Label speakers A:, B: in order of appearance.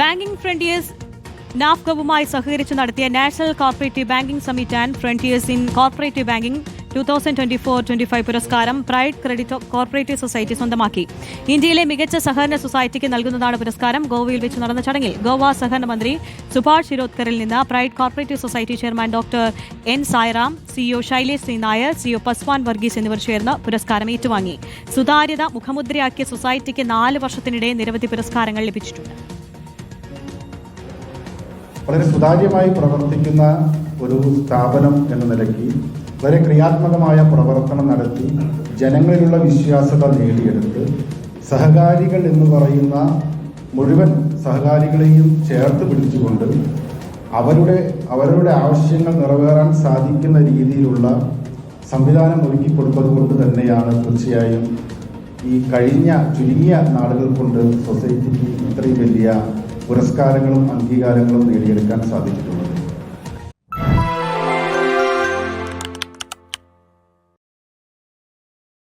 A: Banking frontiers നാഫ്ഗവുമായി സഹകരിച്ച് നടത്തിയ national cooperative banking summit and frontiers in cooperative banking two thousand twenty four twenty five പുരസ്കാരം pride credit cooperative society സ്വന്തമാക്കി. ഇന്ത്യയിലെ മികച്ച സഹകരണ സൊസൈറ്റിക്ക് നൽകുന്നതാണ് പുരസ്കാരം. ഗോവയിൽ വെച്ച് നടന്ന ചടങ്ങിൽ ഗോവ സഹകരണ മന്ത്രി സുഭാഷ് ശിരോദ്കറിൽ നിന്ന് pride cooperative society chairman doctor N Sairam CEO Shailesh C Nair CEO Paswan Varghese എന്നിവർ ചേർന്ന് പുരസ്കാരം ഏറ്റുവാങ്ങി. സുതാര്യത മുഖമുദ്രയാക്കിയ സൊസൈറ്റിക്ക് നാല് വർഷത്തിനിടെ നിരവധി പുരസ്കാരങ്ങൾ ലഭിച്ചിട്ടുണ്ട്.
B: വളരെ സുതാര്യമായി പ്രവർത്തിക്കുന്ന ഒരു സ്ഥാപനം എന്ന നിലയ്ക്ക് വളരെ ക്രിയാത്മകമായ പ്രവർത്തനം നടത്തി ജനങ്ങളിലുള്ള വിശ്വാസത നേടിയെടുത്ത് സഹകാരികൾ എന്ന് പറയുന്ന മുഴുവൻ സഹകാരികളെയും ചേർത്ത് പിടിച്ചുകൊണ്ട് അവരുടെ അവരുടെ ആവശ്യങ്ങൾ നിറവേറാൻ സാധിക്കുന്ന രീതിയിലുള്ള സംവിധാനം ഒരുക്കി കൊടുത്തത് കൊണ്ട് തന്നെയാണ് തീർച്ചയായും ഈ കഴിഞ്ഞ ചുരുങ്ങിയ നാളുകൾ കൊണ്ട് സൊസൈറ്റിക്ക് ഇത്രയും വലിയ പുരസ്കാരങ്ങളും അംഗീകാരങ്ങളും നേടിയെടുക്കാൻ സാധിച്ചിട്ടുള്ളത്.